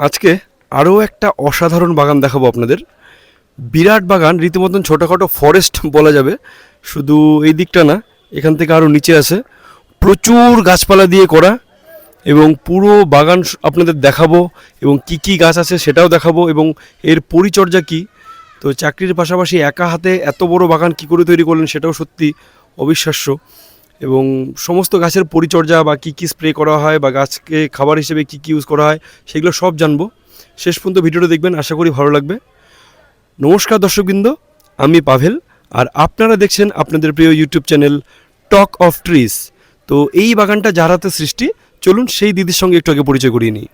আজকে আরও একটা অসাধারণ বাগান দেখাবো আপনাদের। বিরাট বাগান, রীতিমতন ছোটোখাটো ফরেস্ট বলা যাবে। শুধু এই দিকটা না, এখান থেকে আরও নিচে আছে। প্রচুর গাছপালা দিয়ে করা এবং পুরো বাগান আপনাদের দেখাবো এবং কি কি গাছ আছে সেটাও দেখাবো এবং এর পরিচর্যা কি। তো চাকরির পাশাপাশি একা হাতে এত বড় বাগান কি করে তৈরি করলেন সেটাও সত্যি অবিশ্বাস্য। এবং সমস্ত গাছের পরিচর্যা বা কি কি স্প্রে করা হয় বা গাছকে খাবার হিসেবে কি কি ইউজ করা হয় সেগুলো সব জানব। শেষ পর্যন্ত ভিডিওটা দেখবেন আশা করি ভালো লাগবে। নমস্কার দর্শকবৃন্দ আমি পাভেল আর আপনারা দেখছেন আপনাদের প্রিয় YouTube channel talk of trees তো এই বাগানটা যার হাতে সৃষ্টি চলুন সেই দিদির সঙ্গে একটু আগে পরিচয় করিয়ে নিই।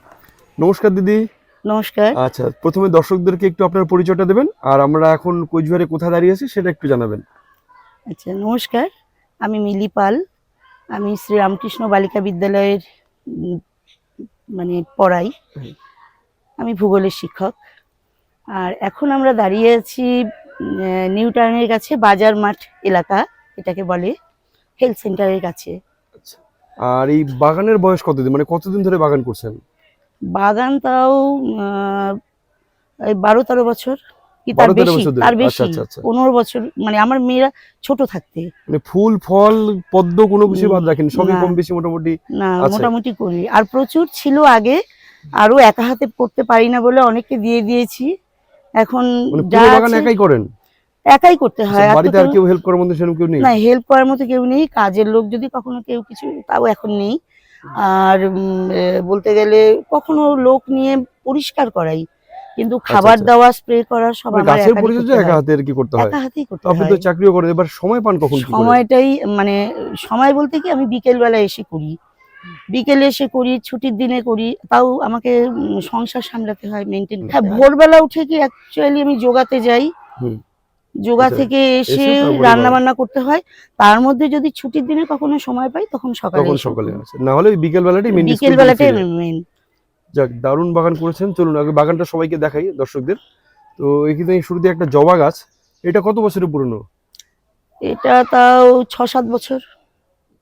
নমস্কার দিদি। নমস্কার। আচ্ছা প্রথমে দর্শকদেরকে একটু আপনার পরিচয়টা দেবেন আর আমরা এখন কোচবিহারে কোথায় দাঁড়িয়ে আছি সেটা একটু জানাবেন। আচ্ছা নমস্কার। আমি মিলি পাল। আমি শ্রী রামকৃষ্ণ বালিকা বিদ্যালয়ের মানে পড়াই। আমি ভূগোলের শিক্ষক। আর এখন আমরা দাঁড়িয়ে আছি নিউ টাউনের কাছে বাজার মাঠ এলাকা এটাকে বলে হেলথ সেন্টারের কাছে। আর এই বাগানের বয়স কতদিন? মানে কতদিন ধরে বাগান করছেন? বাগান তাও এই বারো তেরো বছর। কি তার বেশি? তার আচ্ছা, বেশি। আচ্ছা, আচ্ছা। পনেরো বছর মানে আমার মেয়েরা ছোট থাকতে। মানে ফুল ফল পদ্ম কোনো কিছু বাদ রাখেন? সবই কম বেশি মোটামুটি না। মোটামুটি করি। আর প্রচুর ছিল আগে আরও একা হাতে করতে পারি না বলে অনেককে দিয়ে দিয়েছি। এখন মানে বাগান একাই করেন? একাই করতে হয়। বাড়িতে আর কেউ হেল্প করার মধ্যে সেরকম কেউ নেই? না হেল্প করার মতো কেউ নেই। কাজের লোক যদি কখনো কেউ কিছু তাও এখন নেই। আর বলতে গেলে কখনো লোক নিয়ে পরিষ্কার করাই। কিন্তু খাবার আচ্ছা। দেওয়া স্প্রে করা সব মানে আমার গাছের পরিচর্যা একা হাতে কি করতে হয়? একা হাতেই করতে আপনি হয়। তো চাকরিও করেন এবার সময় পান কখন কি সময়টাই মানে সময় বলতে কি আমি বিকেল বেলা এসে করি। বিকেলে এসে করি ছুটির দিনে করি তাও আমাকে সংসার সামলাতে হয় মেনটেন হ্যাঁ ভোরবেলা উঠে কি অ্যাকচুয়ালি আমি যোগাতে যাই। হুম। যোগা আচ্ছা, থেকে এসে রান্না বান্না করতে হয়। তার মধ্যে যদি ছুটির দিনে কখনো সময় পাই তখন সকালে সকালে করি। না হলে বিকেল বেলাটাই বিকেল বেলাটাই মেন যাক দারুণ বাগান করেছেন। চলুন আগে বাগানটা সবাইকে দেখাই দর্শকদের। তো এখানে শুরুতে একটা জবা গাছ। এটা কত বছরের পুরনো? এটা তাও ছ সাত বছর।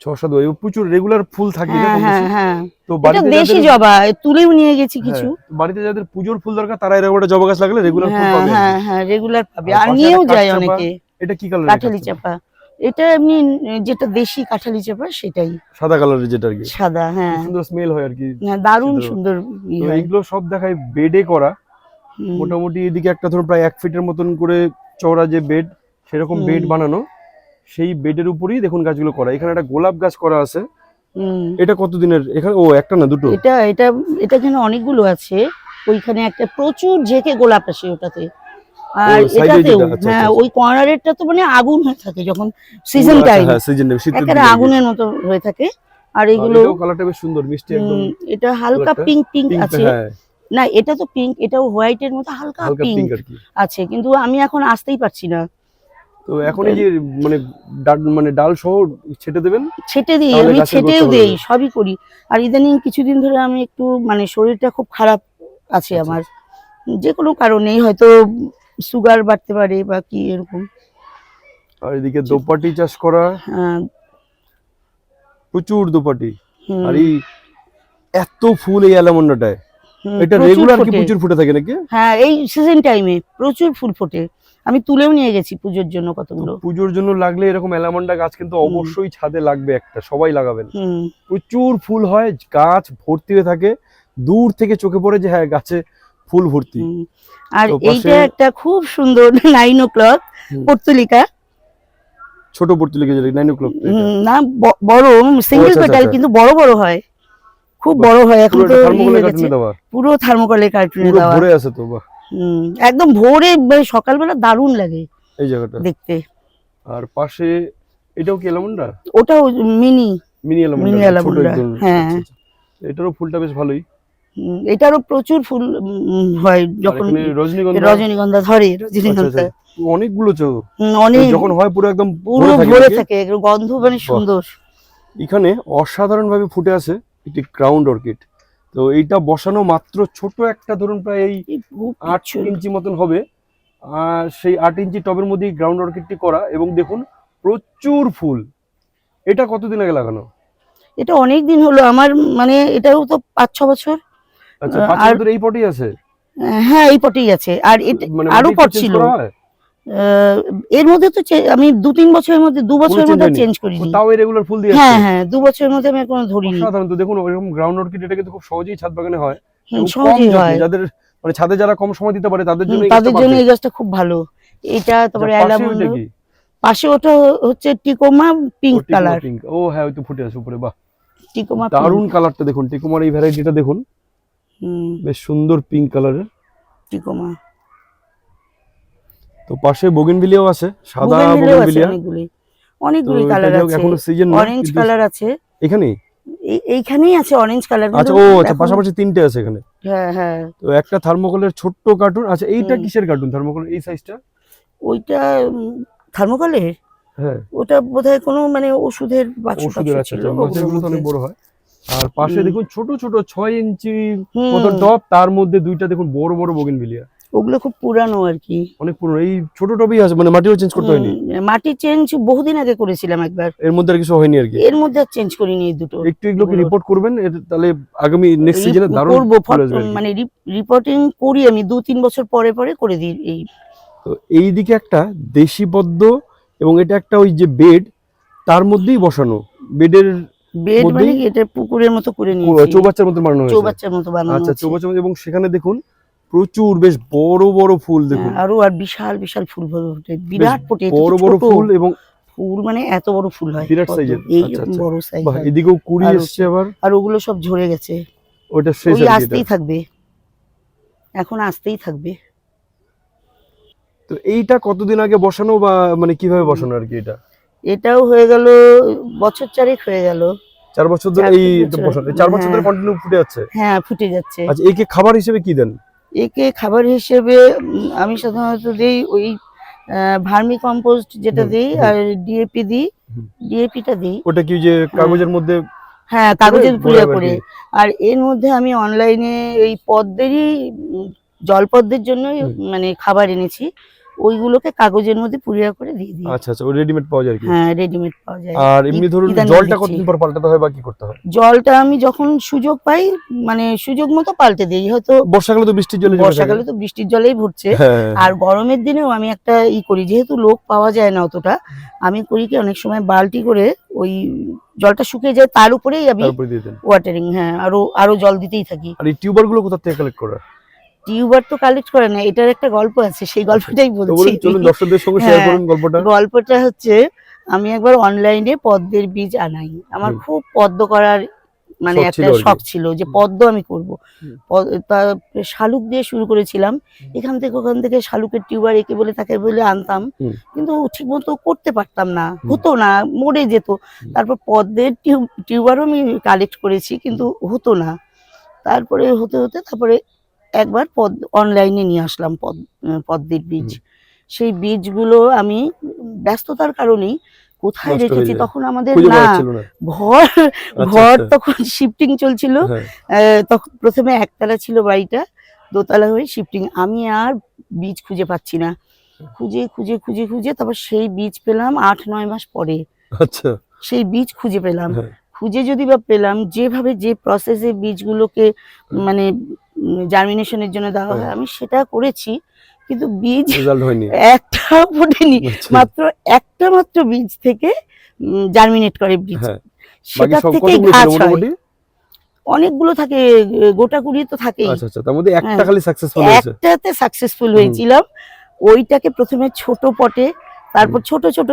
ছ সাত বছর প্রচুর রেগুলার ফুল থাকে হ্যাঁ হ্যাঁ হ্যাঁ। তো বাড়িতে দেশি জবা তুলেও নিয়ে গেছি কিছু। বাড়িতে যাদের পুজোর ফুল দরকার তারা এরকম একটা জবা গাছ লাগলে রেগুলার ফুল পাবে। হ্যাঁ হ্যাঁ রেগুলার পাবে। আর নিয়েও যায় অনেকে। এটা কি কালার কাঠালি চাপা। এটা এমনি যেটা দেশি কাঠালি চাপা সেটাই। সাদা কালারের যেটা আর কি। সাদা হ্যাঁ। সুন্দর স্মেল হয় আর কি। হ্যাঁ, দারুণ সুন্দর। এইগুলো সব দেখায় বেডে করা। মোটামুটি এদিকে একটা ধরুন প্রায় এক ফিটের মতন করে চওড়া যে বেড সেরকম বেড বানানো। সেই বেডের উপরেই দেখুন গাছগুলো করা। এখানে একটা গোলাপ গাছ করা আছে। এটা কতদিনের? এখানে ও একটা না দুটো? এটা এটা এটা যেন অনেকগুলো আছে। ওইখানে একটা প্রচুর ঝেঁকে গোলাপ আসে ওটাতে। আর এটাতেও আচ্ছা, হ্যাঁ আচ্ছা, ওই কর্নারেরটা তো মানে আগুন হয়ে থাকে যখন সিজন টাইম হ্যাঁ সিজন শীতের একেবারে আগুনের মতো হয়ে থাকে। আর এগুলো কালারটা বেশ সুন্দর মিষ্টি একদম এটা হালকা পিঙ্ক পিঙ্ক আছে। হ্যাঁ। না এটা তো পিঙ্ক এটাও হোয়াইটের মতো হালকা পিঙ্ক আছে কিন্তু আমি এখন আসতেই পারছি না। তো এখন এই যে মানে ডাল- মানে ডাল সহ ছেটে দেবেন? ছেটে দিই আমি ছেটেও দেই সবই করি। আর ইদানিং কিছুদিন ধরে আমি একটু মানে শরীরটা খুব খারাপ আছে আচ্ছা, আমার। যে কোনো কারণেই হয়তো সুগার বাড়তে পারে বা কি এরকম। আর এদিকে দোপাটি চাষ করা আহ, প্রচুর দোপাটি। আর এই এত ফুল এই অ্যালামন্ডাটায়। এটা রেগুলার কি প্রচুর ফুটে থাকে নাকি? হ্যাঁ এই সিজন টাইমে প্রচুর ফুল ফোটে। আমি তুলেও নিয়ে গেছি পুজোর জন্য কতগুলো। পুজোর জন্য লাগলে এরকম অ্যালামন্ডা গাছ কিন্তু অবশ্যই ছাদে লাগবে একটা সবাই লাগাবেন। প্রচুর ফুল হয় গাছ ভর্তি হয়ে থাকে। দূর থেকে চোখে পড়ে যে হ্যাঁ গাছে ফুল ভর্তি। আর এইটা একটা খুব সুন্দর নাইন ও ক্লক পর্তুলিকা। ছোট পড়তে লেগে যায় নাইন ও ক্লক না বড় সিঙ্গেল আচ্ছা, পেটাল আচ্ছা। কিন্তু বড় বড় হয়। খুব বড় হয় এখন পুরো তো ই থার্মোকলের গেছে। কার্টুনে দেওয়া। পুরো থার্মোকলের কার্টুনে দেওয়া। ভরে আছে তো বাহ। একদম ভোরে সকালবেলা দারুণ লাগে এই জায়গাটা। দেখতে। আর পাশে এটাও কি অ্যালামন্ডা ওটাও মিনি মিনি Mini ছোট একদম। হ্যাঁ। আচ্ছা, আচ্ছা। এটারও ফুলটা বেশ ভালোই। এটারও প্রচুর ফুল হয় যখন রজনীগন্ধা রজনীগন্ধা ধরে আচ্ছা, রজনীগন্ধা। আচ্ছা। অনেকগুলো তো অনেক যখন হয় পুরো একদম পুরো ভরে থাকে গন্ধ মানে সুন্দর। এখানে অসাধারণ ভাবে ফুটে আছে একটি ক্রাউন্ড অর্কিড। তো এইটা বসানো মাত্র ছোট একটা ধরুন প্রায় এই আট ইঞ্চি মতন হবে। আর সেই আট ইঞ্চি টবের মধ্যে গ্রাউন্ড অর্কিডটি করা এবং দেখুন প্রচুর ফুল। এটা কতদিন আগে লাগানো? এটা অনেক দিন হলো আমার মানে এটাও তো পাঁচ ছ বছর। আচ্ছা পাঁচ বছর এই পটেই আছে? হ্যাঁ এই পটেই আছে। আর মানে আরও পট ছিল। করা এর মধ্যে তো আমি দু তিন বছরের মধ্যে দু বছরের মধ্যে চেঞ্জ ও, করিনি। তাও এই রেগুলার ফুল দিয়ে হ্যাঁ হ্যাঁ দু বছরের মধ্যে আমি কোনো ধরিনি। সাধারণত দেখুন ওইরকম গ্রাউন্ড অর্কিড এটা কিন্তু খুব সহজেই ছাদ বাগানে হয়। সহজেই হয়। যাদের মানে ছাদে যারা কম সময় দিতে পারে তাদের জন্য তাদের জন্য এই গাছটা খুব ভালো। এটা তারপরে আচ্ছা, পাশে অ্যালামন্ড পাশে ওটা হচ্ছে টিকোমা পিঙ্ক কালার। ও হ্যাঁ ওই তো ফুটে আছে উপরে বাহ। টিকোমা দারুণ কালারটা দেখুন টিকোমার এই ভ্যারাইটিটা দেখুন। বেশ সুন্দর পিঙ্ক কালারের টিকোমা তো পাশে বোগেনভিলিয়াও আছে সাদা বোগেনভিলিয়া অনেকগুলি। অনেকগুলি কালার আছে। এখনও সিজন অরেঞ্জ কালার আছে। এখানেই? এইখানেই আছে অরেঞ্জ কালার আচ্ছা ও আচ্ছা পাশাপাশি তিনটে আছে এখানে। হ্যাঁ হ্যাঁ। তো একটা থার্মোকলের ছোট্ট কার্টুন আচ্ছা এইটা কিসের কার্টুন থার্মোকল এই সাইজটা ওইটা থার্মোকলের হ্যাঁ। ওটা বোধহয় কোনো মানে ওষুধের বাক্স ওষুধের আছে ছিল। তো অনেক বড় হয়। আর পাশে দেখুন ছোট ছোট ছয় ইঞ্চি মতো টপ তার মধ্যে দুইটা দেখুন বড় বড় বোগেনভিলিয়া ওগুলো খুব পুরানো আর কি। অনেক পুরনো। এই ছোট টপই আছে মানে মাটিও চেঞ্জ করতে হয়নি। মাটি চেঞ্জ বহুদিন আগে করেছিলাম একবার। এর মধ্যে আর কিছু হয়নি আর কি। এর মধ্যে আর চেঞ্জ করিনি এই দুটো। একটু এগুলোকে ওগুলো- রিপোর্ট করবেন? তাহলে আগামী নেক্সট সিজনে দারুণ করব মানে রিপোর্টিং করি আমি দু তিন বছর পরে পরে করে দিই এই। তো এইদিকে একটা দেশি পদ্ম এবং এটা একটা ওই যে বেড তার মধ্যেই বসানো। বেডের বেড মানে এটা পুকুরের মতো করে নিয়েছি। চৌবাচ্চার মতো বানানো হয়েছে। চৌবাচ্চার মতো বানানো আচ্ছা চৌবাচ্চার মতো এবং সেখানে দেখুন প্রচুর বেশ বড় বড় ফুল দেখুন। হ্যাঁ, আরও আর বিশাল বিশাল ফুল ওঠে বিরাট ফোটে বড় বড় ফুল এবং ফুল মানে এত বড় ফুল হয়। বিরাট size-এর। এই আচ্ছা, আচ্ছা। বড় সাইজ এদিকেও কুড়ি এসছে আবার। আর ওগুলো সব ঝরে গেছে। ওইটা শেষ কি আসতেই থাকবে। এখন আসতেই থাকবে। তো এইটা কতদিন আগে বসানো বা মানে কীভাবে বসানো আর কি এটা? এটাও হয়ে গেল বছর চারেক হয়ে গেল। চার বছর ধরে এই বছর। বসানো চার বছর ধরে হ্যাঁ। কন্টিনিউ ফুটে যাচ্ছে? হ্যাঁ ফুটে যাচ্ছে। আচ্ছা একে খাবার হিসেবে কি দেন? একে খাবার হিসেবে আমি সাধারণত দিই ওই ভার্মি কম্পোস্ট যেটা দিই আর ডিএপি দিই। ডিএপিটা দিই। ওটা কি যে কাগজের মধ্যে হ্যাঁ কাগজের আর করে। আর এর মধ্যে আমি অনলাইনে এই পদ্মেরই জলপদ্মের জন্য মানে খাবার এনেছি। ওইগুলোকে কাগজের মধ্যে পুড়িয়া করে দিয়ে দিই আচ্ছা আচ্ছা রেডিমেড পাওয়া যায় কি। হ্যাঁ রেডিমেড পাওয়া যায়। আর এমনি ধরুন জলটা কতদিন পর পাল্টাতে হয় বা কি করতে হয়? জলটা আমি যখন সুযোগ পাই মানে সুযোগ মতো পাল্টে দিই। হয়তো বর্ষাকালে তো বৃষ্টির জলে বর্ষাকালে তো বৃষ্টির জলেই ভরছে। হ্যাঁ আর গরমের দিনেও আমি একটা ই করি যেহেতু লোক পাওয়া যায় না অতটা আমি করি কি অনেক সময় বালতি করে ওই জলটা শুকিয়ে যায় তার উপরেই আমি ওয়াটারিং হ্যাঁ আরও আরও জল দিতেই থাকি। আর এই টিউবারগুলো কোথা থেকে কালেক্ট করা? টিউবার তো কালেক্ট করে না এটার একটা গল্প আছে সেই গল্পটাই তো বলছি। দর্শকদের সঙ্গে শেয়ার হ্যাঁ। করুন গল্পটা। গল্পটা হচ্ছে আমি একবার অনলাইনে পদ্মের বীজ আনাই। আমার খুব পদ্ম করার মানে একটা শখ ছিল যে পদ্ম আমি করব। শালুক দিয়ে শুরু করেছিলাম। এখান থেকে ওখান থেকে শালুকের টিউবার একে বলে তাকে বলে আনতাম। কিন্তু ঠিক মতো করতে পারতাম না হতো না মরে যেত। তারপর পদ্মের টিউব টিউবারও আমি কালেক্ট করেছি কিন্তু হতো না। তারপরে হতে হতে তারপরে একবার পদ অনলাইনে নিয়ে আসলাম পদ পদ্মের বীজ। সেই বীজগুলো আমি ব্যস্ততার কারণেই কোথায় রেখেছি তখন আমাদের না ঘর আচ্ছা, ঘর আচ্ছা। তখন শিফটিং চলছিল। হ্যাঁ। তখন প্রথমে একতলা ছিল বাড়িটা দোতলা হয়ে শিফটিং আমি আর বীজ খুঁজে পাচ্ছি না। খুঁজে খুঁজে খুঁজে খুঁজে তারপর সেই বীজ পেলাম আট নয় মাস পরে। আচ্ছা। সেই বীজ খুঁজে পেলাম। হ্যাঁ। খুঁজে যদি বা পেলাম যেভাবে যে প্রসেসে বীজগুলোকে মানে জার্মিনেশনের জন্য দেওয়া হয় হ্যাঁ। আমি সেটা করেছি কিন্তু বীজ হয়নি। ফোটেনি আচ্ছা। মাত্র একটা মাত্র বীজ থেকে জার্মিনেট করে বীজ। হ্যাঁ। সেটা থেকে গাছ হয়। অনেকগুলো থাকে গোটা কুড়ি তো থাকেই। আচ্ছা আচ্ছা তার মধ্যে একটা হ্যাঁ। খালি সাকসেসফুল হয়েছে। একটাতে সাকসেসফুল হয়েছিলাম। ওইটাকে প্রথমে ছোট পটে তারপর ছোট ছোট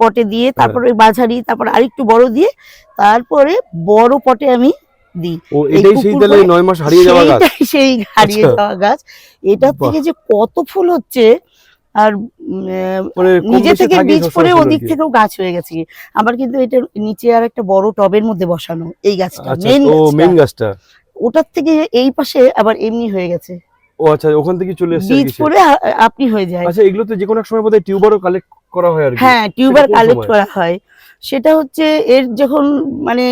পটে দিয়ে হ্যাঁ। তারপরে মাঝারি তারপর আরেকটু বড় দিয়ে তারপরে বড় পটে আমি দিই। এটাই সেই পুকুর তাহলে করে মাস হারিয়ে যাওয়া গাছ? সেই হারিয়ে আচ্ছা। যাওয়া গাছ। এটার থেকে যে কত ফুল হচ্ছে আর মানে নিজে থেকে বীজ পরে ওদিক থেকেও গাছ হয়ে গেছে। আবার কিন্তু এটা নিচে আর একটা বড় টবের মধ্যে বসানো এই গাছটা আচ্ছা মেন গাছটা। ওটার থেকে এই পাশে আবার এমনি হয়ে গেছে। ও আচ্ছা ওখান থেকে চলে এসেছে বীজ পরে আপনি হয়ে যায়। আচ্ছা এগুলো তো যে কোনো এক সময় বোধহয় টিউবারও কালেক্ট করা হয় আর কি। হ্যাঁ টিউবার কালেক্ট করা হয়। সেটা হচ্ছে এর যখন মানে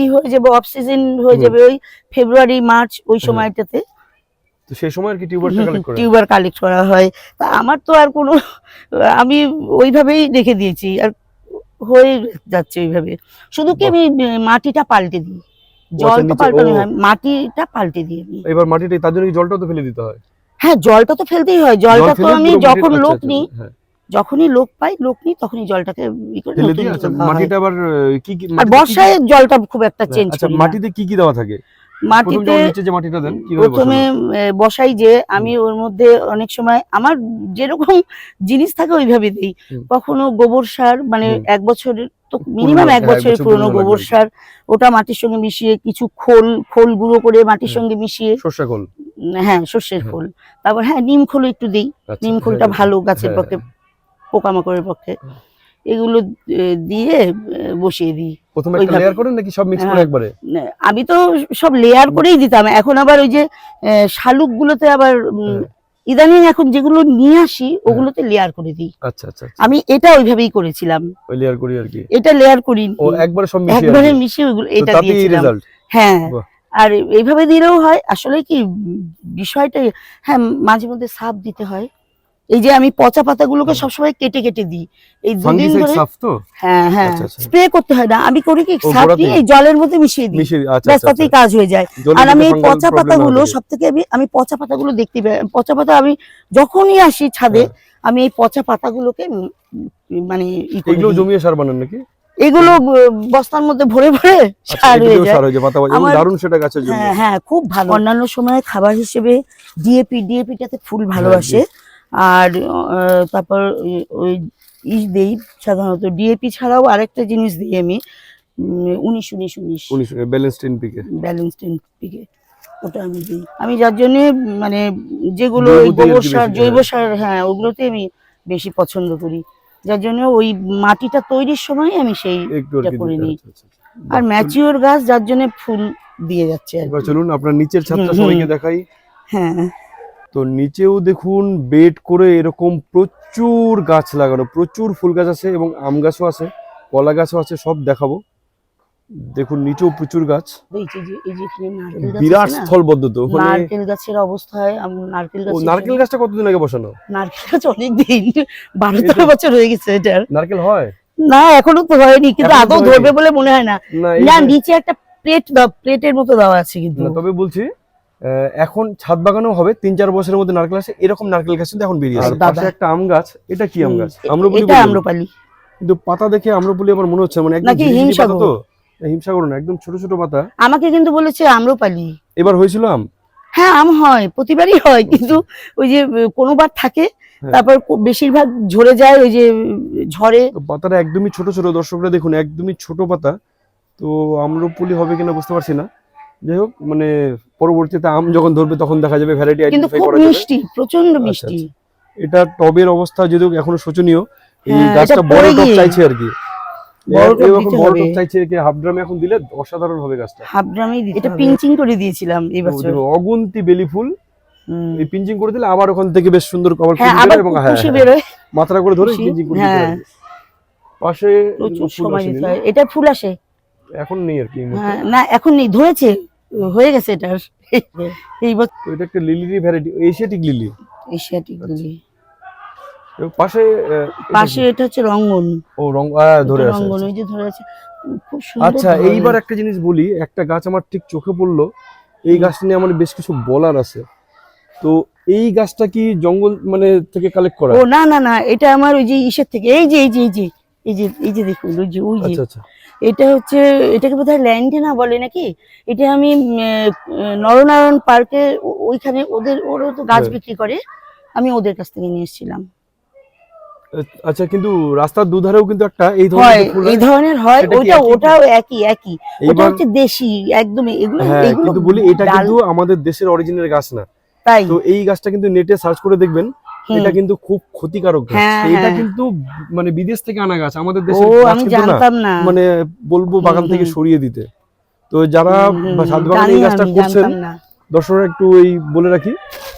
ই হয়ে যাবে অফ সিজন হয়ে যাবে ওই ফেব্রুয়ারি মার্চ ওই। সময়টাতে। তো সেই সময় আর কি টিউবারটা কালেক্ট করে টিউবার কালেক্ট করা হয়। তা আমার তো আর কোনো আমি ওইভাবেই রেখে দিয়েছি। আর হয়ে যাচ্ছে ওইভাবে। শুধু কি আমি মাটিটা পাল্টে দিই? জল তো পাল্টানো হয় মাটিটা পাল্টে দিয়ে দিই। এবার মাটিটা তার জন্য কি তো ফেলে দিতে হয়? হ্যাঁ জলটা তো ফেলতেই হয় জলটা জল তো আমি যখন লোক আচ্ছা, নিই আচ্ছা, হ্যাঁ, যখনই লোক পাই লোক নিই তখনই জলটাকে আচ্ছা হয়। মাটিটা আবার কি কি মাটিতে কি কি- বর্ষায় জলটা খুব একটা চেঞ্জ আচ্ছা করি না। মাটিতে কি কি দেওয়া থাকে? মাটিতে যে মাটিটা দেন প্রথমে বসাই যে আমি ওর মধ্যে অনেক সময় আমার যেরকম জিনিস থাকে ওইভাবে দিই কখনো গোবর সার মানে এক বছরের তো মিনিমাম হ্যাঁ, এক বছরের বছর পুরনো গোবর সার ওটা মাটির সঙ্গে মিশিয়ে কিছু খোল খোল গুঁড়ো করে মাটির সঙ্গে মিশিয়ে সর্ষা খোল। হ্যাঁ সর্ষের হ্যাঁ। খোল। তারপর হ্যাঁ নিম খোল একটু দিই। আচ্ছা, নিম হ্যাঁ, খোলটা হ্যাঁ, ভালো গাছের হ্যাঁ, পক্ষে হ্যাঁ। পোকামাকড়ের পক্ষে। এগুলো দিয়ে বসিয়ে দিই। প্রথমে একটা লেয়ার করেন নাকি সব মিক্স করে হ্যাঁ। একবারে? আমি তো সব লেয়ার করেই দিতাম। এখন আবার ওই যে শালুক গুলোতে আবার হ্যাঁ। ইদানিং এখন যেগুলো নিয়ে আসি ওগুলোতে লেয়ার করে দিই। আচ্ছা আচ্ছা আচ্ছা। আমি এটা ওইভাবেই করেছিলাম। ওই লেয়ার করি আর কি। এটা লেয়ার করি। ও একবারে সব মিশিয়ে একবারে মিশিয়ে ওইগুলো এটা দিয়েছিলাম। হ্যাঁ। আর এইভাবে দিলেও হয়। আসলে কি বিষয়টা হ্যাঁ মাঝে মধ্যে সাপ দিতে হয়। এই যে আমি পচা পাতাগুলোকে। সবসময় কেটে কেটে দিই। এই দুদিন ধরে হ্যাঁ হ্যাঁ। আচ্ছা, আচ্ছা। স্প্রে করতে হয় না। আমি করি কি সাপ নিয়ে এই জলের মধ্যে মিশিয়ে দিই। আচ্ছা ব্যাস আচ্ছা তাতেই আচ্ছা। কাজ হয়ে যায়। আর আমি এই পচা পাতাগুলো সব থেকে আমি আমি পচা পাতাগুলো দেখতে পাই। পচা পাতা আমি যখনই আসি ছাদে হ্যাঁ। আমি এই পচা পাতাগুলোকে মানে এগুলো জমিয়ে সার বানান নাকি? এগুলো বস্তার মধ্যে ভরে ভরে আচ্ছা সার হয়ে যায়। হয়ে দারুণ সেটা গাছের জন্য। হ্যাঁ হ্যাঁ খুব ভালো। অন্যান্য সময় খাবার হিসেবে ডিএপি ডিএপিটাতে ফুল হ্যাঁ, আসে আর তারপর ওই- ওই ই দেই সাধারণত ডিএপি ছাড়াও আরেকটা জিনিস দিই আমি উনিশ উনিশ উনিশ। উনিশ balance ten P K balanced NPK ওটা আমি দিই। আমি যার জন্যে মানে যেগুলো গোবর সার জৈব হ্যাঁ। সার হ্যাঁ ওগুলোতে আমি বেশি পছন্দ করি। যার জন্য ওই মাটিটা তৈরির সময় আমি সেই করে নিই। আচ্ছা, আচ্ছা। আর ম্যাচিওর গাছ যার জন্য ফুল দিয়ে যাচ্ছে আর চলুন আপনার নিচের ছাদটা সবাইকে দেখাই। হ্যাঁ। তো নিচেও দেখুন বেড করে এরকম প্রচুর গাছ লাগানো প্রচুর ফুল গাছ আছে এবং আম গাছও আছে কলা গাছও আছে সব দেখাবো। দেখুন নিচেও প্রচুর গাছ। বিরাট স্থলবদ্ধ তো নারকেল গাছের অবস্থায় নারকেল গাছ নারকেল গাছটা কতদিন আগে বসানো? নারকেল গাছ অনেক দিন বারো তেরো বছর হয়ে গেছে এটার। নারকেল হয়? না এখনও তো হয়নি কিন্তু আদৌ ধরবে বলে মনে হয় না। না নিচে একটা প্লেট প্লেটের মতো দেওয়া আছে কিন্তু। না, তবে বলছি এখন ছাদ বাগানও হবে তিন চার বছরের মধ্যে নারকেল আসে এরকম নারকেল গাছ কিন্তু এখন বেরিয়ে আসে। পাশে একটা আম গাছ এটা কি আম গাছ? আম্রপলি এটা আম্রপালি কিন্তু পাতা দেখে আম্রপলি আমার মনে হচ্ছে মানে একদম হিমসাগর? তো। হিমসাগর না একদম ছোট ছোট পাতা। আমাকে কিন্তু বলেছে আম্রপালি। এবার হয়েছিল আম? হ্যাঁ আম হয় প্রতিবারই হয় কিন্তু ওই যে কোনোবার থাকে হ্যাঁ। তারপর বেশিরভাগ ঝরে যায় ওই যে তো পাতাটা একদমই ছোট ছোট দর্শকরা দেখুন একদমই ছোট পাতা। তো আম্রপলি হবে কিনা বুঝতে পারছি না। যাই হোক মানে পরবর্তীতে আম যখন ধরবে তখন দেখা যাবে ভ্যারাইটি কিন্তু খুব মিষ্টি প্রচণ্ড আচ্ছা, মিষ্টি। এটা টবের অবস্থা যদিও এখনও শোচনীয় এই হ্যাঁ, গাছটা বড় টব চাইছে আর কি। অসাধারণ হবে। গাছটা। হাফ ড্রামেই এটা পিঞ্চিং করে দিয়েছিলাম এই বছর। অগুন্তি বেলি ফুল। হুম। এই পিঞ্চিং করে দিলে আবার ওখান থেকে বেশ সুন্দর কভার হ্যাঁ আবার এবং হ্যাঁ মাত্রা করে ধরে পিঞ্চিং করে হ্যাঁ। পাশে প্রচুর সময় এটা ফুল আসে। এখন নেই আর কি হ্যাঁ না এখন নেই ধরেছে হয়ে গেছে এটার এই বছর এটা একটা লিলিরই ভ্যারাইটি এশিয়াটিক লিলি এশিয়াটিক আচ্ছা। লিলি পাশে পাশে এটা হচ্ছে রঙ্গন। ও রং ধরে আছে রঙ্গন আচ্ছা। ওই যে ধরে আছে খুব সুন্দর আচ্ছা এইবার একটা জিনিস বলি একটা গাছ আমার ঠিক চোখে পড়ল এই গাছটা নিয়ে আমার বেশ কিছু বলার আছে। তো এই গাছটা কি জঙ্গল মানে থেকে কালেক্ট করা? ও না না না এটা আমার ওই যে ইসের থেকে এই যে এই যে এই যে এই যে এই যে দেখুন ওই যে ওই যে। আচ্ছা আচ্ছা। এটা হচ্ছে এটাকে বোধহয় ল্যান্ডেনা বলে নাকি? এটা আমি নরনারায়ণ পার্কে ওইখানে ওদের ওরও তো গাছ। বিক্রি করে। আমি ওদের কাছ থেকে নিয়ে এসেছিলাম। আচ্ছা কিন্তু রাস্তার দুধারেও কিন্তু একটা এই ধরনের ফুল এই ধরনের হয় ওইটা ওটাও একই একই। ওটা হচ্ছে দেশি একদম এগুলো হ্যাঁ এগুলো কিন্তু বলি এটা কিন্তু আমাদের দেশের অরিজিনাল গাছ না। তাই। তো এই গাছটা কিন্তু নেটে সার্চ করে দেখবেন। এটা কিন্তু খুব ক্ষতিকারক গাছ। হ্যাঁ, এটা হ্যাঁ। কিন্তু মানে বিদেশ থেকে আনা গাছ আমাদের গাছ আমি জানতাম না। মানে বলব বাগান থেকে সরিয়ে দিতে। তো যারা ছাদ বাগানে এই গাছটা করছেন। দর্শকরা একটু এই বলে রাখি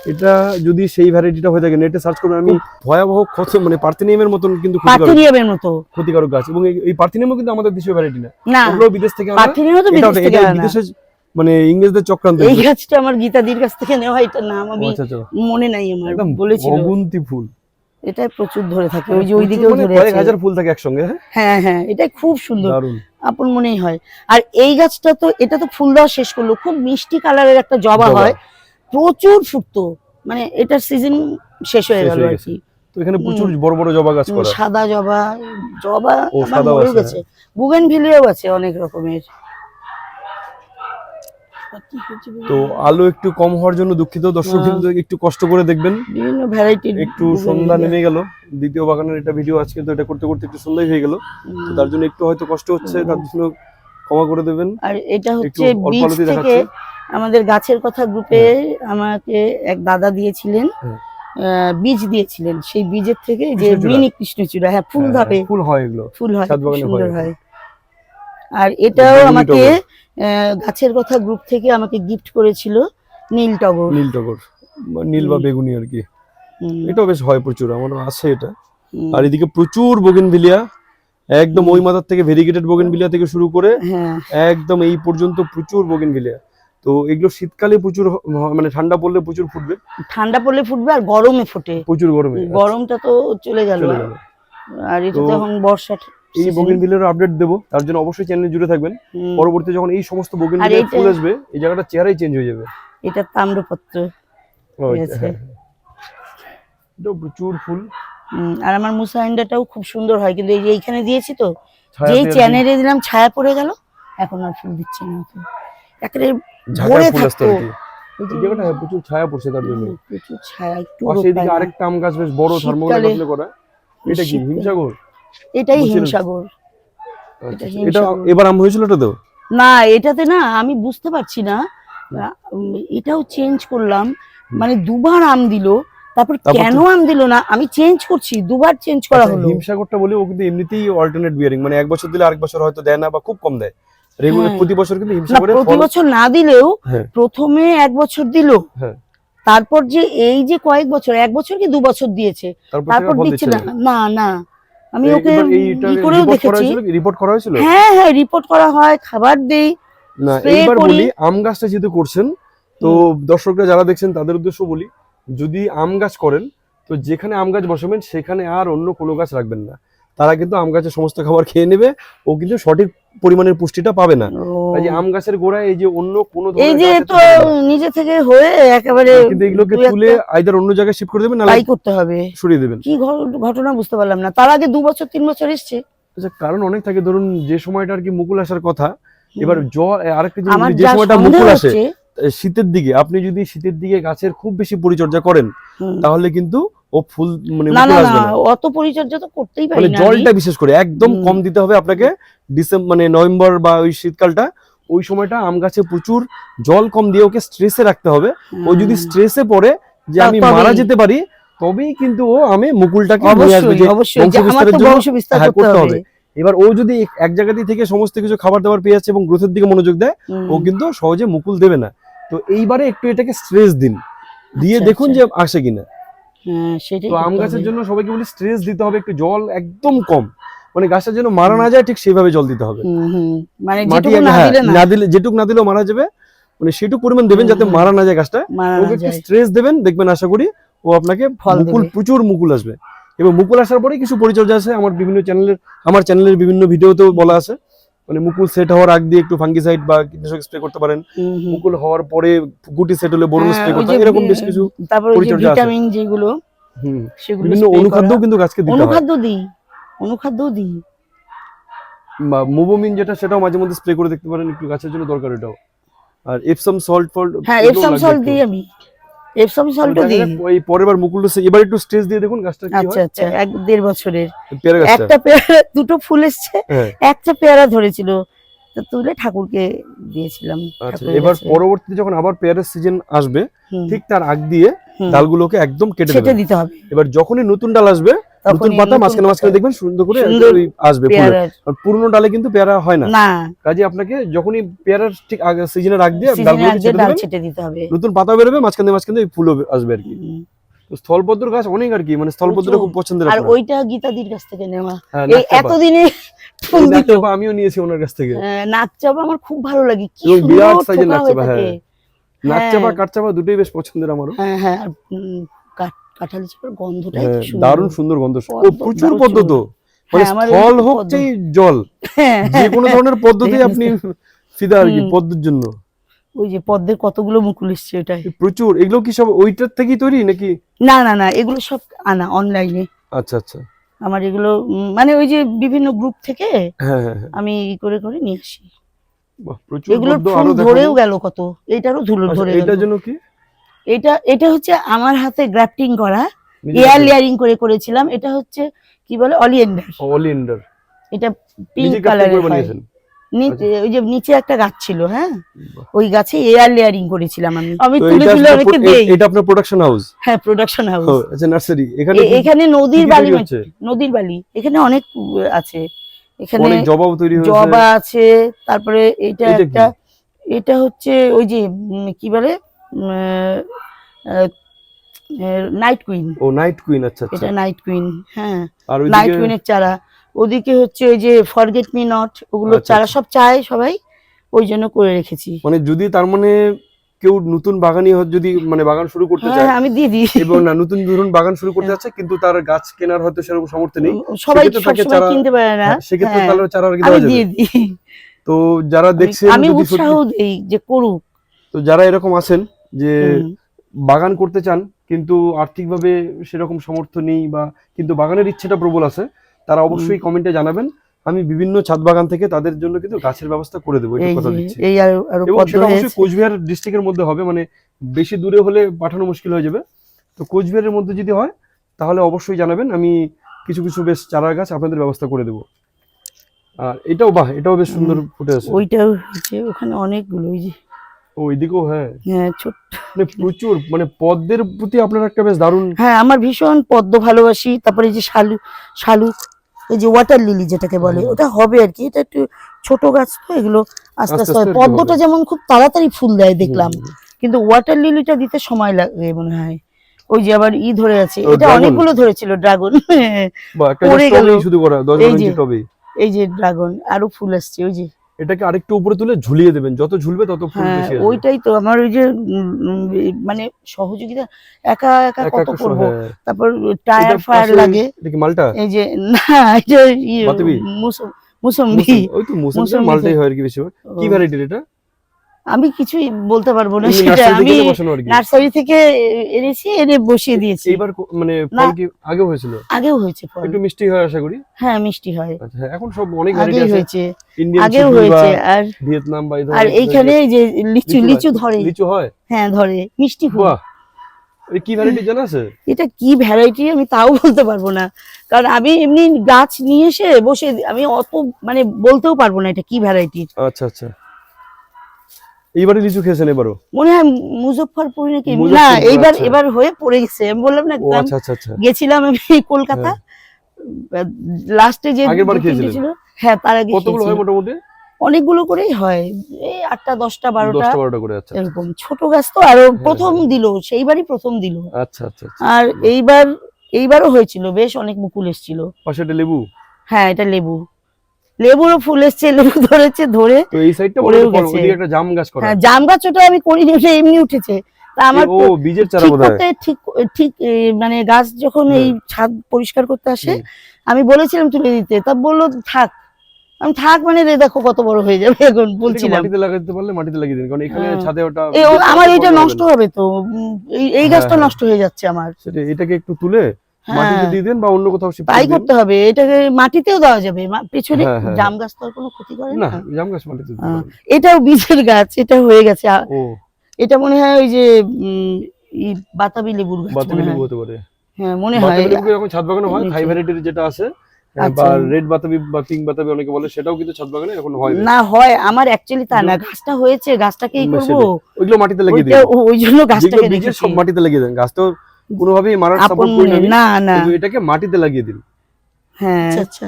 এটা যদি সেই ভ্যারাইটিটা হয়ে থাকে নেটে সার্চ করবেন আমি ভয়াবহ ক্ষত মানে পার্থেনিয়ামের মতন কিন্তু ক্ষতিকারক মতো। ক্ষতিকারক গাছ। এবং এই- পার্থেনিয়ামও কিন্তু আমাদের দেশীয় ভ্যারাইটি না। না। ওগুলো বিদেশ থেকে আনা। বিদেশ এটা মানে ইংরেজদের চক্রান্ত এই গাছটা আমার গীতাদির কাছ থেকে নেওয়া এটার নাম আমি আচ্ছা আচ্ছা। মনে নাই আমার বলেছিল। অগুন্তি ফুল। এটা প্রচুর ধরে থাকে ওই যে প্রচুর ওইদিকেও মানে ধরে আছে। হাজার ফুল থাকে একসঙ্গে হ্যাঁ? হ্যাঁ হ্যাঁ এটা খুব সুন্দর দারুণ। আপন মনেই হয়। আর এই গাছটা তো এটা তো ফুল দেওয়া শেষ করল খুব মিষ্টি কালারের একটা জবা। হয় প্রচুর ফুটতো মানে এটার সিজন শেষ হয়ে গেল আর কি। তো এখানে প্রচুর বড় বড় জবা গাছ করা। সাদা জবা জবা আমার মরেও আছে, গেছে বুগেন ভিলিয়াও আছে অনেক রকমের। তো আলো একটু কম হওয়ার জন্য দুঃখিত। দর্শক হ্যাঁ। কিন্তু একটু কষ্ট করে দেখবেন। বিভিন্ন ভ্যারাইটির একটু সন্ধ্যা নেমে গেল। দ্বিতীয় বাগানের এটা ভিডিও আজকে তো এটা করতে করতে একটু সন্ধ্যাই হয়ে গেল। তার জন্য একটু হয়তো কষ্ট হচ্ছে তার জন্য ক্ষমা করে দেবেন। আর এটা হচ্ছে বীজ থেকে আমাদের গাছের কথা গ্রুপে আমাকে এক দাদা দিয়েছিলেন হ্যাঁ। বীজ দিয়েছিলেন। সেই বীজের থেকে যে। মিনি কৃষ্ণচূড়া হ্যাঁ ফুল হ্যাঁ, ধরে ফুল হয় এগুলো। ফুল হয় সুন্দর হয়। হয়। আর এটাও আমাকে গাছের কথা গ্রুপ থেকে আমাকে গিফট করেছিল নীল টগর। নীল টগর নীল বা বেগুনি আর কি। এটাও বেশ হয় প্রচুর আমার আছে এটা। আর এদিকে প্রচুর বোগেনভিলিয়া একদম ওই মাথার থেকে ভেরিগেটেড বোগেনভিলিয়া থেকে শুরু করে হ্যাঁ। একদম এই পর্যন্ত প্রচুর বোগেনভিলিয়া তো এগুলো শীতকালে প্রচুর মানে ঠান্ডা পড়লে প্রচুর ফুটবে। ঠান্ডা পড়লে ফুটবে আর গরমে ফোটে। প্রচুর গরমে গরমটা তো চলে গেল। আর এটা তো এখন বর্ষা এই season। বোগেনভিলিয়ার আপডেট দেবো। তার জন্য অবশ্যই চ্যানেলে জুড়ে থাকবেন। পরবর্তী যখন এই সমস্ত বোগেনভিলিয়ার এইটা- ফুল আসবে এই জায়গাটা চেহারাই চেঞ্জ হয়ে যাবে। এটা তাম্রপত্র। এটাও প্রচুর ফুল। আর আমার মুসাইন্ডাটাও খুব সুন্দর হয় কিন্তু এই যে এইখানে দিয়েছি তো যেই চ্যানেলে দিলাম ছায়া পড়ে গেল এখন আর ফুল দিচ্ছে না। একেবারে ভরে থাকতো। জায়গাটা হ্যাঁ, প্রচুর ছায়া পড়ছে তার জন্য। প্রচুর ছায়া একটু পাশে এদিকে আরেকটা আম গাছ বেশ বড় থার্মোকল করা। এটা কি হিমসাগর? এটাই। হিমসাগর। আচ্ছা, এটা আচ্ছা। এবার আম হয়েছিল এটা তো না এটাতে না আমি বুঝতে পারছি না। এটাও চেঞ্জ করলাম। মানে দুবার আম দিল তারপর কেন আম দিল না? আমি চেঞ্জ করছি দুবার চেঞ্জ করা আচ্ছা, হলো। হিমসাগরটা বলে ও কিন্তু এমনিতেই অল্টারনেট বিয়ারিং মানে এক বছর দিলে আরেক বছর হয়তো দেয় না বা খুব কম দেয়। রেগুলার হ্যাঁ। প্রতি বছর কিন্তু হিমসাগরে প্রতি বছর না দিলেও হ্যাঁ। প্রথমে এক বছর দিল। হ্যাঁ। তারপর যে এই যে কয়েক বছর এক বছর কি দু বছর দিয়েছে? তারপর দিচ্ছে না। না না। আমি ওকে কি করেও দেখেছি। রিপোর্ট করা হয়েছিল? হ্যাঁ হ্যাঁ রিপোর্ট করা হয় খাবার দেই না এবার বলি আম গাছটা যেহেতু করছেন তো দর্শকরা যারা দেখছেন তাদের উদ্দেশ্য বলি যদি আম গাছ করেন তো যেখানে আম গাছ বসাবেন সেখানে আর অন্য কোনো গাছ রাখবেন না। তারা কিন্তু আম গাছের সমস্ত খাবার খেয়ে নেবে। ও কিন্তু সঠিক পরিমাণের পুষ্টিটা পাবে না। কাজে আম গাছের গোড়ায় এই যে অন্য কোনো এই যে তো। নিজে থেকে হয়ে একেবারে কিন্তু এগুলোকে তুলে আইদার অন্য জায়গায় শিফট করে দেবেন না তাই করতে হবে। সরিয়ে দেবেন। কি ঘটনা বুঝতে পারলাম না। তার আগে দু বছর তিন বছর এসছে। আচ্ছা কারণ অনেক থাকে ধরুন যে সময়টা আর কি মুকুল আসার কথা এবার জল আরেকটা জিনিস যে সময়টা মুকুল আসে শীতের দিকে আপনি যদি শীতের দিকে গাছের খুব বেশি পরিচর্যা করেন তাহলে কিন্তু ও ফুল মানে না না অত পরিচর্যা তো করতেই পারি মানে না জলটা বিশেষ করে একদম কম দিতে হবে আপনাকে। ডিসেম্বর মানে নভেম্বর বা ওই শীতকালটা ওই সময়টা আম গাছে প্রচুর জল কম দিয়ে ওকে স্ট্রেসে রাখতে হবে। ও যদি স্ট্রেসে পড়ে যে আমি মারা যেতে পারি তবেই কিন্তু ও আমি মুকুলটাকে নিয়ে আসবে যে বংশ বিস্তার হ্যাঁ, করতে হবে। এবার ও যদি এক- জায়গাতেই থেকে সমস্ত কিছু খাবার দাবার পেয়ে যাচ্ছে এবং গ্রোথের দিকে মনোযোগ দেয় ও কিন্তু সহজে মুকুল দেবে না। তো এইবারে একটু এটাকে স্ট্রেস দিন। দিয়ে আচ্ছা, দেখুন আচ্ছা। যে আসে কিনা। সেটাই তো আম গাছের জন্য সবাইকে বলি স্ট্রেস দিতে হবে একটু জল একদম কম। মানে গাছটা যেন মারা না যায় ঠিক সেভাবে জল দিতে হবে। মানে মাটি যেটুকু না হ্যাঁ, দিলে না। দিলে যেটুক না দিলেও মারা যাবে। মানে সেটুক পরিমাণ দেবেন যাতে মারা না যায় গাছটা। ওকে একটু স্ট্রেস দেবেন দেখবেন আশা করি ও আপনাকে ফল মুকুল প্রচুর মুকুল আসবে। এবং মুকুল আসার পরে কিছু পরিচর্যা আছে আমার বিভিন্ন চ্যানেলের আমার চ্যানেলের বিভিন্ন ভিডিওতেও বলা আছে। মানে মুকুল সেট হওয়ার আগ দিয়ে একটু ফাঙ্গিসাইড বা কীটনাশক স্প্রে করতে পারেন। মুকুল হওয়ার পরে গুটি সেট হলে হ্যাঁ, স্প্রে করতে যে হয় এরকম বেশ কিছু তারপরে ভিটামিন যেগুলো হুম, সেগুলো বিভিন্ন অনুখাদ্যও কিন্তু গাছকে দিতে হয়। অনুখাদ্য দিই অনুখাদ্য দিই। বা মোবোমিন যেটা সেটাও মাঝে মধ্যে স্প্রে করে দেখতে পারেন একটু গাছের জন্য দরকার এটাও। আর এপসাম সল্ট ফল্ট হ্যাঁ এপসাম সল্ট দিই আমি। এপসাম সল্টও দিই ওই মুকুল এবার একটু স্টেজ দিয়ে দেখুন গাছটা কি আচ্ছা হয়। আচ্ছা এক দেড় বছরের। একটা পেয়ারা দুটো ফুল এসছে হ্যাঁ। একটা পেয়ারা ধরেছিল তো তুলে ঠাকুরকে দিয়েছিলাম আচ্ছা এবার। পরবর্তীতে যখন আবার পেয়ারের সিজন আসবে ঠিক তার আগ দিয়ে ডালগুলোকে একদম কেটে দিতে হবে। এবার যখনই নতুন ডাল আসবে নতুন পাতা মাঝখানে মাঝখানে দেখবেন সুন্দর করে আসবে ফুলে। পুরনো ডালে কিন্তু পেয়ারা হয় না। কাজে আপনাকে যখনই পেয়ারার ঠিক দিয়ে সিজনে ছেটে দিতে হবে। নতুন পাতা বেরোবে মাঝখানে মাঝখানে ফুলও আসবে আর কি। স্থলপদ্র গাছ অনেক আর কি মানে স্থলপদ্র খুব পছন্দের আর। ওইটা গীতাদির কাছ থেকে নেওয়া। হ্যাঁ, এই। এতদিনে ফুল আমিও নিয়েছি ওনার কাছ থেকে। হ্যাঁ, নাকচাপা আমার খুব ভালো লাগে। কি বিরাট হয়ে নাকচাপা, থাকে। হ্যাঁ। নাকচাপা কাঠচাপা দুটোই বেশ পছন্দের আমারও। হ্যাঁ হ্যাঁ কাঁঠালি চাপার গন্ধটা হ্যাঁ। দারুণ সুন্দর গন্ধ। প্রচুর দারুণ পদ্ম তো মানে হ্যাঁ, এই হোক চাই জল। হ্যাঁ, যে কোনো ধরনের পদ্ধতি আপনি ফিদা আর কি পদ্মের জন্য। ওই যে পদ্মের কতগুলো মুকুল এসছে ওটাই প্রচুর। এগুলো কি সব ওইটার থেকেই তৈরি নাকি? না না না এগুলো সব আনা অনলাইনে আচ্ছা আচ্ছা। আমার এগুলো মানে ওই যে বিভিন্ন গ্রুপ থেকে আমি ই করে করে নিয়ে আসি। ফুল আরও ধরেও গেল কত। এইটারও ধুলো আচ্ছা, ধরে এটার জন্য কি? এটা এটা হচ্ছে আমার হাতে গ্রাফটিং করা এয়ার লেয়ারিং করে করেছিলাম। এটা হচ্ছে কি বলে অলিয়েন্ডার অলিয়েন্ডার এটা পিঙ্ক কালারের বানিয়েছেন? নিচে ওই যে নিচে একটা গাছ ছিল হ্যাঁ? ওই গাছে এয়ার লেয়ারিং করেছিলাম আমি। আমি তুলে তুলে pro- দেই। এটা আপনার প্রোডাকশন হাউস হ্যাঁ প্রোডাকশন হাউস আচ্ছা নার্সারি এখানে এখানে নদীর বালি? নদীর বালি। এখানে অনেক আছে। এখানে অনেক জবাও তৈরি হয়েছে। জবা আছে তারপরে এটা এটা একটা এটা হচ্ছে ওই যে কি বলে নাইট কুইন ও নাইট কুইন আচ্ছা আচ্ছা। এটা নাইট কুইন হ্যাঁ। আর নাইট কুইনের চারা। ওদিকে হচ্ছে ওই যে ফরগেট মি নট ওগুলো আচ্ছা, চারা আচ্ছা। সব চায় সবাই ওই জন্য করে রেখেছি। মানে যদি তার মানে কেউ নতুন বাগানি যদি মানে বাগান শুরু করতে হ্যাঁ চায় আমি দিয়ে দিই। এবং না নতুন ধরুন বাগান শুরু করতে হ্যাঁ। যাচ্ছে কিন্তু তার গাছ কেনার হয়তো সেরকম সামর্থ্য নেই সবাই সবসময় কিনতে পারে না। হ্যাঁ, সেক্ষেত্রে হ্যাঁ, তাহলে চারা আর কি দেওয়া যাবে? তো যারা দেখছেন আমি উৎসাহ দিই যে করুক। তো যারা এরকম আছেন যে বাগান করতে চান কিন্তু আর্থিকভাবে সেরকম সামর্থ্য নেই বা কিন্তু বাগানের ইচ্ছেটা প্রবল আছে তারা অবশ্যই কমেন্টে জানাবেন। আমি বিভিন্ন ছাদ বাগান থেকে তাদের জন্য কিন্তু গাছের ব্যবস্থা করে দেবো এটা কথা দিচ্ছি। এই আর আরও এবং সেটা অবশ্যই কোচবিহার ডিস্ট্রিক্টের মধ্যে হবে মানে বেশি দূরে হলে পাঠানো মুশকিল হয়ে যাবে। তো কোচবিহারের মধ্যে যদি হয় তাহলে অবশ্যই জানাবেন। আমি কিছু কিছু বেশ চারা গাছ আপনাদের ব্যবস্থা করে দেবো। আর এটাও বাহ এটাও বেশ সুন্দর ফুটে আছে। ওইটাও হচ্ছে ওখানে অনেকগুলো ওই যে হ্যাঁ। হ্যাঁ ছোট্ট মানে প্রচুর মানে পদ্মের প্রতি আপনার একটা বেশ দারুণ হ্যাঁ আমার ভীষণ পদ্ম ভালোবাসি তারপরে এই যে শালু শালুক এই যে ওয়াটার লিলি যেটাকে বলে ওটা হবে আর কি এটা একটু ছোট গাছ তো এগুলো আস্তে আস্তে হয়। পদ্মটা যেমন খুব তাড়াতাড়ি ফুল দেয় দেখলাম কিন্তু ওয়াটার লিলিটা দিতে সময় লাগে মনে হয়। ওই যে আবার ই ধরে আছে এটা অনেকগুলো ধরেছিল ড্রাগন পড়ে গেল। শুধু করা এই যে ড্রাগন আরও ফুল আসছে ওই যে এটাকে আরেকটু উপরে তুলে ঝুলিয়ে দেবেন। যত ঝুলবে তত ফুল হ্যাঁ বেশি আসবে। ওইটাই তো আমার ওই যে মানে সহযোগিতা একা একা কত করব? হ্যাঁ। তারপর টায়ার ফায়ার লাগে। এটা কি মালটা? এই যে না এটা যে বাতাবি? মুসম্বি। ওই তো মুসম্বি মালটাই হয় আর কি বেশি কি ভ্যারাইটির এটা? আমি কিছুই বলতে পারব না সেটা আমি নার্সারি থেকে এনেছি এনে বসিয়ে দিয়েছি। এবার মানে। ফল কি আগেও হয়েছিল? আগেও হয়েছে ফল। একটু মিষ্টি হয় আশা করি। হ্যাঁ মিষ্টি হয়। আচ্ছা হ্যাঁ, এখন সব অনেক ভ্যারাইটি আছে। হয়েছে। আগেও হয়েছে আর ভিয়েতনাম বা আর এইখানে এই যে লিচু লিচু ধরে। লিচু হয়? হ্যাঁ ধরে। মিষ্টি এই কি ভ্যারাইটি জানা আছে? এটা কি ভ্যারাইটি আমি তাও বলতে পারব না। কারণ আমি এমনি গাছ নিয়ে এসে বসে আমি অত মানে বলতেও পারব না এটা কি ভ্যারাইটি আচ্ছা আচ্ছা। এইবারে লিচু খেয়েছেন এবারও? মনে হয় মুজফ্ফরপুর নাকি? না এইবার আচ্ছা। এবার হয়ে পড়ে গেছে আমি বললাম না আচ্ছা আচ্ছা আচ্ছা। গেছিলাম আমি কলকাতা। লাস্টে যে আগের বার দু খেয়েছিলেন? হ্যাঁ তার আগে কতগুলো হয় মোটামুটি? অনেকগুলো করেই হয়। এই আটটা দশটা বারোটা। বারোটা করে আচ্ছা। এরকম। ছোট গাছ তো আরও প্রথম দিল সেইবারই প্রথম দিল। আচ্ছা আচ্ছা আচ্ছা। আর এইবার এইবারও হয়েছিল বেশ অনেক মুকুল এসেছিল। পাশে একটা লেবু? হ্যাঁ এটা লেবু। লেবুরও ফুল এসছে লেবু ধরেছে ধরে তো এই সাইডটা বড় গেছে। একটা জাম গাছ করা হ্যাঁ জাম গাছ ওটা আমি করিনি ওটা এমনি উঠেছে তা আমার ও বীজের চারা বোধহয় ঠিক ঠিক মানে গাছ যখন। এই ছাদ পরিষ্কার করতে আসে আমি বলেছিলাম তুলে দিতে তা বলল থাক আমি থাক মানে রে দেখো কত বড় হয়ে যাবে এখন বলছিলাম মাটিতে লাগাতে পারলে মাটিতে লাগিয়ে দিন কারণ এখানে হ্যাঁ। ছাদে ওটা আমার এটা নষ্ট হবে তো এই হ্যাঁ, গাছটা হ্যাঁ। নষ্ট হয়ে যাচ্ছে আমার সেটা এটাকে একটু তুলে মাটিতে হ্যাঁ। দিয়ে দেন বা অন্য কোথাও শিফট তাই করতে হবে এটাকে মাটিতেও দেওয়া যাবে। পেছনে হ্যাঁ, হ্যাঁ, জাম গাছ তো কোনো ক্ষতি করে না? জাম গাছ মাটিতে। এটাও বীজের গাছ এটা হয়ে গেছে। ও। এটা মনে হয় ওই যে বাতাবি লেবুর গাছ বাতাবি লেবু হতে পারে। হ্যাঁ মনে হয়। বাতাবি লেবু এরকম ছাদ বাগানে হয়। থাই ভ্যারাইটির যেটা আছে আচ্ছা। বা রেড বাতাবি বা পিঙ্ক বাতাবি অনেকে বলে সেটাও কিন্তু ছাদ বাগানে এখন হয় না। হয়। আমার অ্যাকচুয়ালি তা না। গাছটা হয়েছে গাছটাকেই করব। ওইগুলো মাটিতে লাগিয়ে ও- ওই জন্য গাছটাকে সব মাটিতে লাগিয়ে দেন। গাছ তো কোনোভাবেই মারার সাপোর্ট করি না না না। কিন্তু এটাকে মাটিতে লাগিয়ে দিন হ্যাঁ। আচ্ছা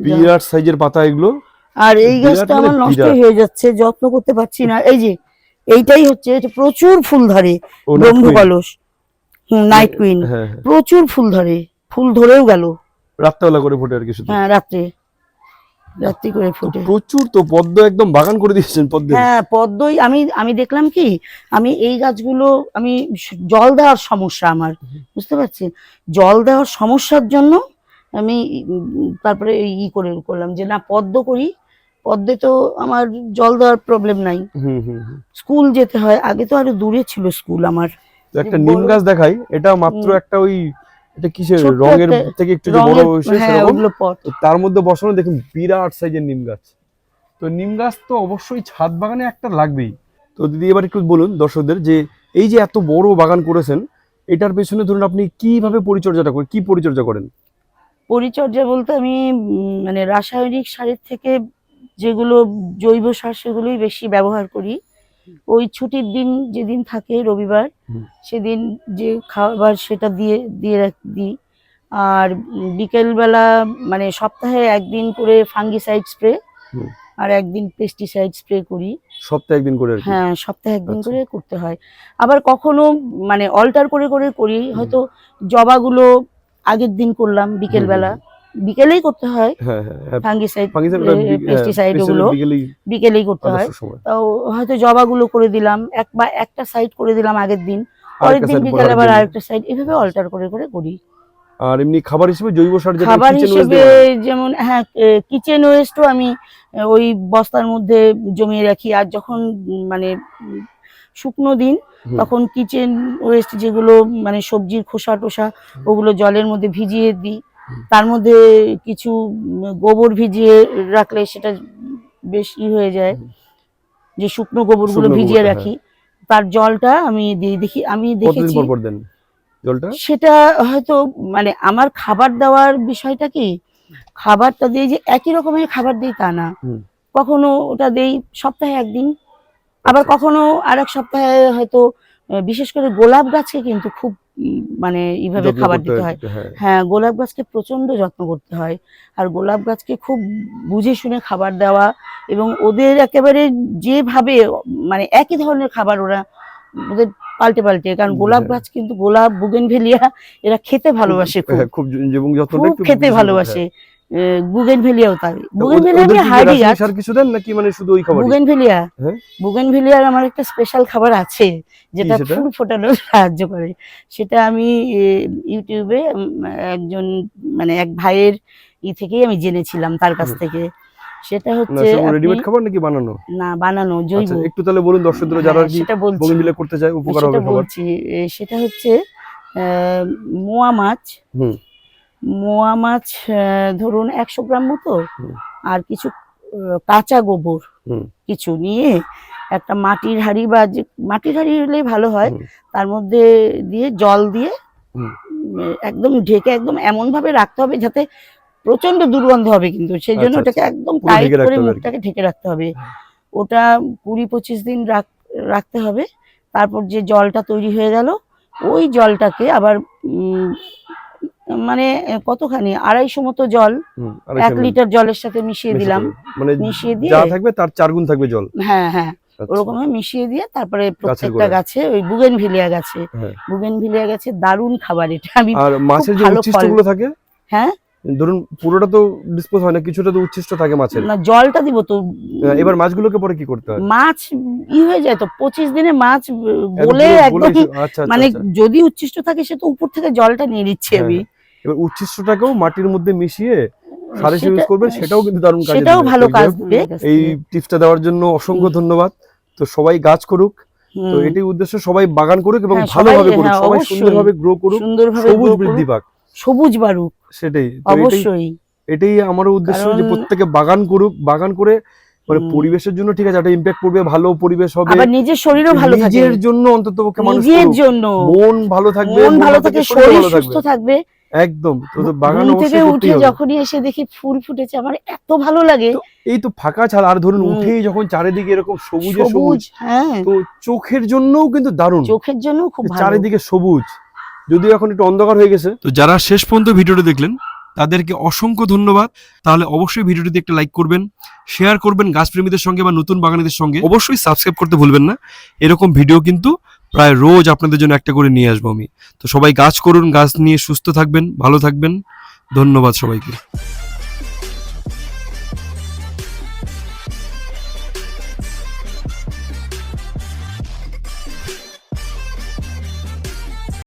বিরাট সাইজের পাতা এগুলো। আর এই গাছটা মানে আমার নষ্ট হয়ে যাচ্ছে যত্ন করতে পারছি না। এই যে এইটাই হচ্ছে এটা প্রচুর ফুল ধরে ব্রহ্ম কলস। নাইট কুইন হ্যাঁ হ্যাঁ। প্রচুর ফুল ধরে ফুল ধরেও গেল। রাত্রেবেলা করে ফোটে আর কি শুধু। হ্যাঁ রাত্রে। রাত্রি করে ফুটে। প্রচুর তো পদ্ম একদম বাগান করে দিয়েছেন পদ্মের। হ্যাঁ পদ্মই আমি আমি দেখলাম কি আমি এই গাছগুলো আমি জল দেওয়ার সমস্যা আমার বুঝতে পারছি জল দেওয়ার সমস্যার জন্য আমি তারপরে ই করে করলাম যে না পদ্ম করি। পদ্মে তো আমার জল দেওয়ার প্রবলেম নাই। স্কুল যেতে হয় আগে তো আরও দূরে ছিল স্কুল আমার। একটা নিম গাছ দেখাই এটা মাত্র একটা ওই এটা কিসের? রঙের থেকে একটু বড় হয়েছে হ্যাঁ সেরকম? তার মধ্যে বসানো দেখুন বিরাট সাইজের নিম গাছ। তো নিম গাছ তো অবশ্যই ছাদ বাগানে একটা লাগবেই। তো দিদি এবার একটু বলুন দর্শকদের যে এই যে এত বড় বাগান করেছেন এটার পেছনে ধরুন আপনি কীভাবে পরিচর্যাটা করেন কি পরিচর্যা করেন? পরিচর্যা বলতে আমি মানে রাসায়নিক সারের থেকে যেগুলো জৈব সার সেগুলোই বেশি ব্যবহার করি। ওই ছুটির দিন যেদিন থাকে রবিবার সেদিন যে খাবার সেটা দিয়ে দিয়ে রাখ- দিই। আর বিকেলবেলা মানে সপ্তাহে একদিন করে ফাঙ্গিসাইড স্প্রে আর একদিন পেস্টিসাইড স্প্রে করি। সপ্তাহে একদিন করে হ্যাঁ সপ্তাহে একদিন আচ্ছা। করে করতে হয়। আবার কখনো মানে অল্টার করে করে করি হয়তো জবাগুলো আগের দিন করলাম বিকেল বেলা বিকেলেই করতে হয়। হ্যাঁ হ্যাঁ হ্যাঁ। ফাঙ্গিসাইড ফাঙ্গিসাইড হ্যাঁ, পেস্টিসাইড ওগুলো বিকেলেই করতে হয়। তাও হয়তো জবাগুলো করে দিলাম এক বা একটা সাইড করে দিলাম আগের দিন। পরের দিন বিকেলে আবার আরেকটা সাইড এভাবে অল্টার করে করে করি। আর এমনি খাবার হিসেবে জৈব সার যেটা খাবার হিসেবে যেমন হ্যাঁ কিচেন ওয়েস্টও আমি ওই বস্তার মধ্যে জমিয়ে রাখি। আর যখন মানে শুকনো দিন তখন কিচেন ওয়েস্ট যেগুলো মানে সবজির খোসা টোসা ওগুলো জলের মধ্যে ভিজিয়ে দিই। তার মধ্যে কিছু গোবর ভিজিয়ে রাখলে সেটা বেশ ই হয়ে যায়। যে শুকনো গোবরগুলো ভিজিয়ে রাখি। তার জলটা আমি দেখি আমি দেখেছি জলটা? সেটা হয়তো মানে আমার খাবার দেওয়ার বিষয়টা কি? খাবারটা দিয়ে যে একই রকমের খাবার দিই তা না। কখনো ওটা দেই সপ্তাহে একদিন। আবার আচ্ছা। কখনো আরেক সপ্তাহে হয়তো বিশেষ করে গোলাপ গাছকে কিন্তু খুব মানে এইভাবে খাবার দিতে হয়। হ্যাঁ হ্যাঁ। গোলাপ গাছকে প্রচণ্ড যত্ন করতে হয়। আর গোলাপ গাছকে খুব বুঝে শুনে খাবার দেওয়া এবং ওদের একেবারে যেভাবে মানে একই ধরনের খাবার ওরা ওদের পাল্টে পাল্টে কারণ গোলাপ হ্যাঁ। গাছ কিন্তু গোলাপ বুগেন ভেলিয়া এরা খেতে ভালোবাসে খুব। হ্যাঁ, খুব খেতে ভালোবাসে। বুগেনভেলিয়াও তাই। বুগেনভেলিয়া হার্ডি গাছ সার কিছু দেন নাকি মানে শুধু ওই খাবার বুগেনভেলিয়া? বুগেনভেলিয়ার আমার একটা স্পেশাল খাবার আছে যেটা ফুল ফোটানোর সাহায্য করে। সেটা আমি ইউটিউবে একজন মানে এক ভাইয়ের ই থেকেই আমি জেনেছিলাম তার কাছ থেকে। সেটা হচ্ছে রেডিমেড খাবার নাকি বানানো? না বানানো জৈব। আচ্ছা একটু তাহলে বলুন দর্শকদের যারা হ্যাঁ, কি সেটা করতে চায় উপকার হবে খাবার। সেটা হচ্ছে আহ, মোয়া মাছ। হুম। মোয়া মাছ ধরুন একশো গ্রাম মতো আর কিছু কাঁচা গোবর কিছু নিয়ে একটা মাটির হাঁড়ি বা যে মাটির হাঁড়ি হলেই ভালো হয়। তার মধ্যে দিয়ে জল দিয়ে একদম ঢেকে একদম এমন ভাবে রাখতে হবে যাতে প্রচণ্ড দুর্গন্ধ হবে কিন্তু। সেই জন্য আচ্ছা, ওটাকে একদম টাইট করে। মুখটাকে ঢেকে রাখতে হবে। ওটা কুড়ি পঁচিশ দিন রাখ- রাখতে হবে। তারপর যে জলটা তৈরি হয়ে গেল ওই জলটাকে আবার উম, মানে কতখানি? আড়াইশো মতো জল এক লিটার জলের সাথে মিশিয়ে দিলাম। মানে মিশিয়ে দিয়ে যা থাকবে তার চার গুণ থাকবে জল। হ্যাঁ হ্যাঁ। আচ্ছা। ওরকম মিশিয়ে দিয়ে তারপরে প্রত্যেকটা গাছে ওই বুগেন ভিলিয়া গাছে। হ্যাঁ। বুগেন ভিলিয়া গাছে দারুণ খাবার এটা। আমি আর মাছের যে ভালো উচ্ছিষ্ট ফল। গুলো থাকে হ্যাঁ? ধরুন পুরোটা তো ডিসপোজ হয় না কিছুটা তো উচ্ছিষ্ট থাকে মাছের। না জলটা দিব তো। এবার মাছগুলোকে পরে কি করতে হয়? মাছ ই হয়ে যায় তো। পঁচিশ দিনে মাছ বলে একদম আচ্ছা আচ্ছা, মানে। যদি উচ্ছিষ্ট থাকে সে তো উপর থেকে জলটা নিয়ে নিচ্ছি হ্যাঁ, আমি। এবার উচ্ছিষ্টটাকেও মাটির মধ্যে মিশিয়ে সার হিসেবে ইউজ করবেন সেটাও কিন্তু দারুণ কাজে সেটাও ভালো কাজ দিবে এই টিপসটা দেওয়ার জন্য অসংখ্য ধন্যবাদ। তো সবাই গাছ করুক তো এটাই উদ্দেশ্য সবাই বাগান করুক এবং হ্যাঁ, ভালোভাবে করুক হ্যাঁ, সবাই। সুন্দরভাবে গ্রো করুক সবুজ বৃদ্ধি পাক। সবুজ বাড়ুক। সেটাই এটাই অবশ্যই। এটাই আমারও উদ্দেশ্য যে প্রত্যেকে বাগান করুক বাগান করে মানে পরিবেশের জন্য ঠিক আছে একটা ইম্প্যাক্ট পড়বে ভালো পরিবেশ হবে। আবার নিজের শরীরও ভালো থাকে নিজের জন্য অন্তত পক্ষে মানুষ নিজের জন্য। মন ভালো থাকবে মন ভালো থাকে শরীর সুস্থ থাকবে। থাকবে। একদম তো বাগান থেকে উঠে যখনই এসে দেখি ফুল ফুটেছে আমার এত ভালো লাগে। এই তো ফাঁকা ছাড়া আর ধরুন উঠেই যখন চারিদিকে এরকম সবুজে সবুজ সবুজ হ্যাঁ। তো চোখের জন্যও কিন্তু দারুণ। চোখের জন্য খুব ভালো। চারিদিকে সবুজ। যদিও এখন একটু অন্ধকার হয়ে গেছে। তো যারা শেষ পর্যন্ত ভিডিওটা দেখলেন তাদেরকে অসংখ্য ধন্যবাদ। তাহলে অবশ্যই ভিডিওটিতে একটা লাইক করবেন শেয়ার করবেন গাছপ্রেমীদের সঙ্গে বা নতুন বাগানীদের সঙ্গে। অবশ্যই সাবস্ক্রাইব করতে ভুলবেন না। এরকম ভিডিও কিন্তু প্রায় রোজ আপনাদের জন্য একটা করে নিয়ে আসব আমি। তো সবাই গাছ করুন, গাছ নিয়ে সুস্থ থাকবেন, ভালো থাকবেন। ধন্যবাদ সবাইকে।